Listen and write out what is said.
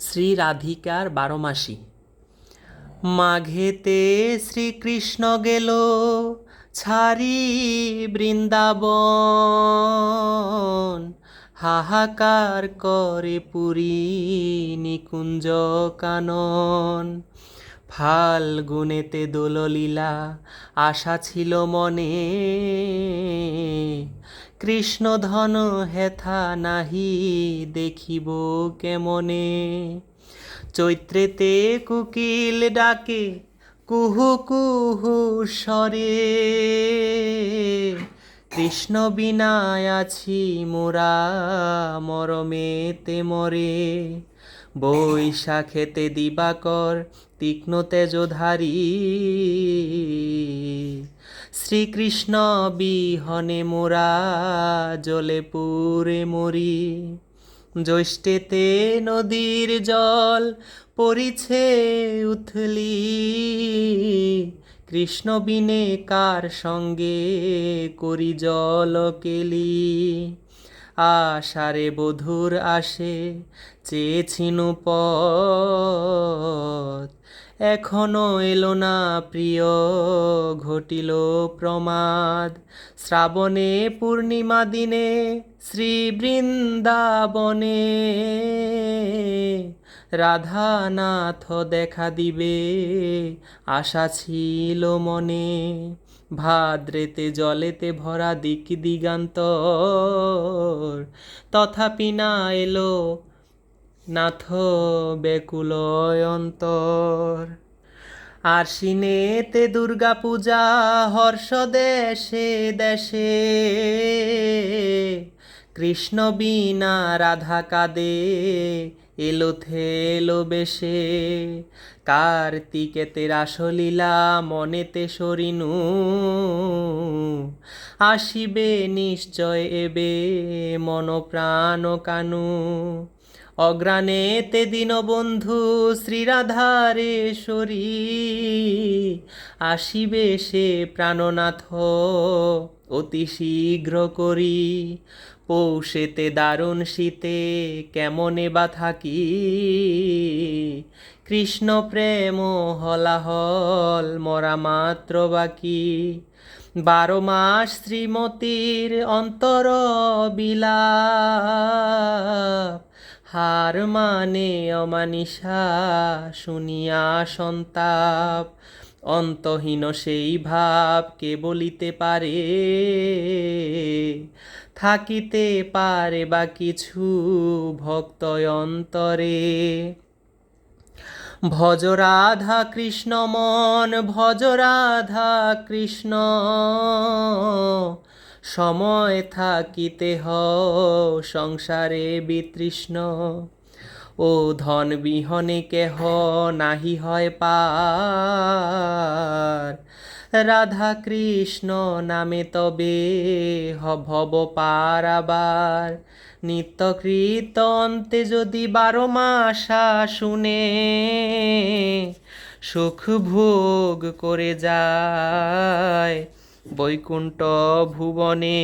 শ্রী রাধিকার বারোমাসি। মাঘেতে শ্রীকৃষ্ণ গেল ছাড়ি বৃন্দাবন। হাহাকার করে পুরী নিকুঞ্জ কানন। ফাল্গুনেতে দোললীলা আশা ছিল মনে। কৃষ্ণধন হেথা নাহি দেখিব কেমনে। চৈত্রেতে কুকিল ডাকে, কুহু কুহু স্বরে। কৃষ্ণ বিনায় আছি মোরা, মরমেতে মরে। বৈশাখেতে দিবাকর তীক্ষ্ণ তেজধারী শ্রীকৃষ্ণ বিহনে মোরা জলে পুরে মরি। জ্যৈষ্ঠেতে নদীর জল পরিছে উথলি। কৃষ্ণ বিনে কার সঙ্গে করি জল কেলি? আষাঢ়ে বধুর আসে, চেয়েছিনু পথ। এখনও এলো না প্রিয়, ঘটিল প্রমাদ। শ্রাবণে পূর্ণিমা দিনে শ্রী বৃন্দাবনে রাধানাথ দেখা দিবে। আশা ছিল মনে, ভাদ্রেতে জলেতে ভরা দিক দিগান্তর। তথাপি না এলো নাথ বেকুল অন্তর। আশ্বিনেতে দুর্গা পূজা হর্ষ দেশে দেশে। কৃষ্ণ বিনা রাধা কাদে এলো থেলো বেশে। কার্তিকেতে রাসলীলা মনেতে সরিনু। আসিবে নিশ্চয় এবে মন প্রাণ কানু। অগ্রাণেতে দীনবন্ধু শ্রীরাধারেশ্বরী, আসিবে সে প্রাণনাথ, অতি শীঘ্র করি। পৌষেতে দারুণ শীতে কেমনে বা থাকি কৃষ্ণ প্রেম হলাহল মরা মাত্র বাকি। বারো মাস শ্রীমতীর অন্তর বিলাপ। হার মানে অমানিসা, শুনিয়া সন্তাপ। অন্তহীন সেই ভাব কে বলিতে পারে? থাকিতে পারে বা কিছু ভক্ত অন্তরে? ভজ রাধা কৃষ্ণ মন, ভজ রাধা কৃষ্ণ। সময় থাকিতে হ সংসারে বিতৃষ্ণ। ও ধন বিহনে কেহ নাহি হয় পার। রাধা কৃষ্ণ নামে তবে হ, ভব পারাবার। নিত্য কীর্তন্তে যদি বারো মাসা শুনে, সুখ ভোগ করে যায়। বৈকুণ্ঠ ভুবনে